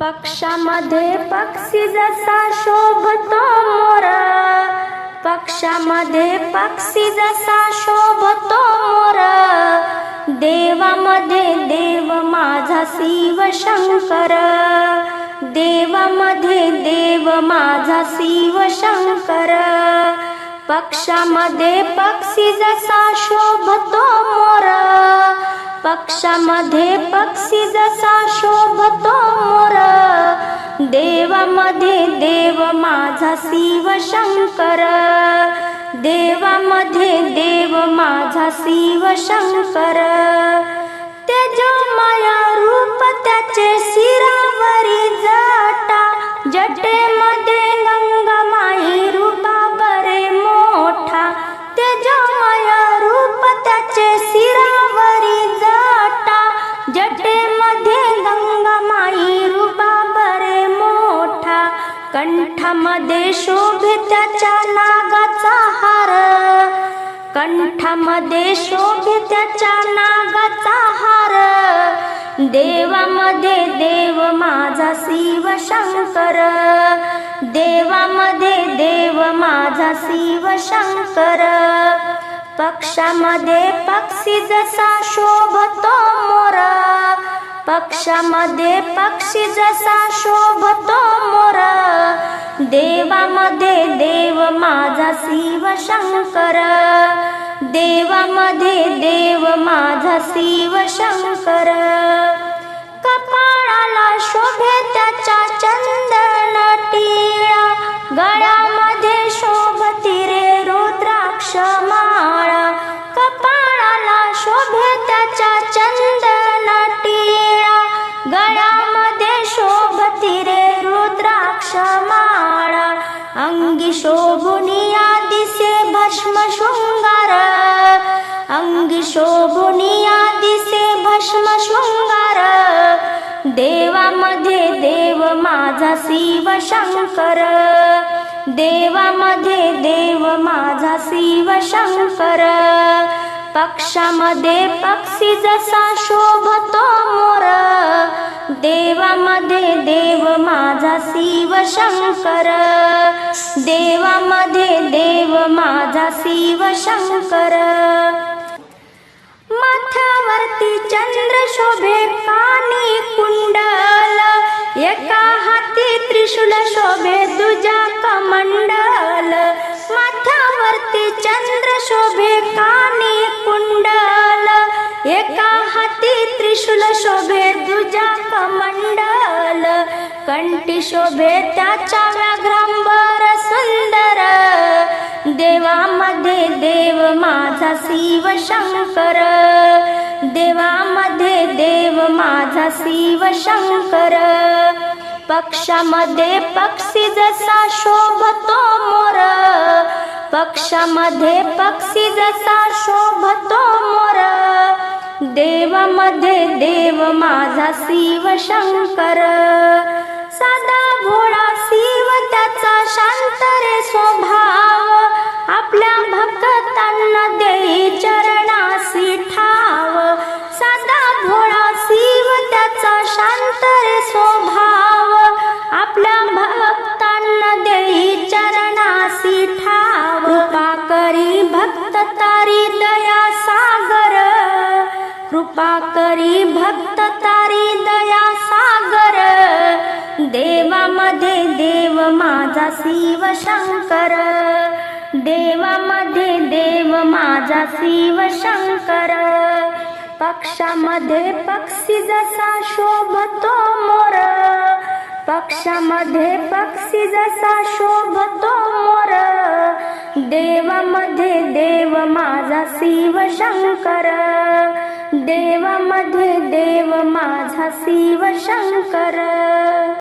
पक्षामध्ये पक्षी जसा शोभतो मोर पक्षामध्ये पक्षी जसा शोभतो मोर देवामध्ये देव माझा शिव शंकर देवामध्ये देव माझा शिव शंकर पक्षामध्ये पक्षी जसा शोभतो मोर पक्षामध्ये पक्षी जसा शोभतो मोर. देवामध्ये देव माझा शिव शंकर. देवामध्ये देव माझा शिव शंकर. माया रूप त्याचे शिरावरी जटा. जटेमध्ये कंठामध्ये शोभे त्याच्या नागाचा हार. कंठामध्ये शोभे त्याच्या नागाचा हार. देवामध्ये देव माझा शिव शंकर. देवामध्ये देव माझा शिव शंकर. पक्षामध्ये पक्षी जसा शोभतो मोरा. पक्षामध्ये पक्षी जसा शोभतो मोर देवामध्ये देव माझा शिव शंकर. देवामध्ये देव माझा शिव शंकर. शोभती रे रुद्राक्ष माळा। अंगी शोभुनिया दिसे भस्म शृंगार। अंगी शोभुनिया दिसे भस्म शृंगार। देवामध्ये देव माझा शिव शंकर। देवामध्ये देव माझा शिव शंकर। पक्षामध्ये पक्षी जसा शोभत देवामध्ये देव माझा शिव शंकर. देवामध्ये देव माझा शिव शंकर. माथ्यावरती चंद्र शोभे पाणी कुंडल. एका हाती त्रिशूल शोभे दुजा कमंडल. माथ्यावरती चंद्र शोभे हाती त्रिशूल शोभे दुजा कमंडल. कंठी शोभे त्याच्या व्याघ्रांबर सुंदर. देवामध्ये देव माझा शिव शंकर. देवामध्ये देव माझा शिव शंकर. पक्षामध्ये पक्षी जसा शोभतो मोर. पक्षामध्ये पक्षी जसा शोभतो मोर. देवामध्ये देव माझा शिव शंकर साधा भोळा कृपा करी भक्त तारी दया सागर। देवामध्ये देव माझा शिव शंकर। देवामध्ये देव माझा शिव शंकर। पक्षामध्ये पक्षी जसा शोभतो मोर। पक्षामध्ये पक्षी जसा शोभतो मोर। देवामध्ये देव माझा शिव शंकर। देवामध्ये देव माझा शिव शंकर.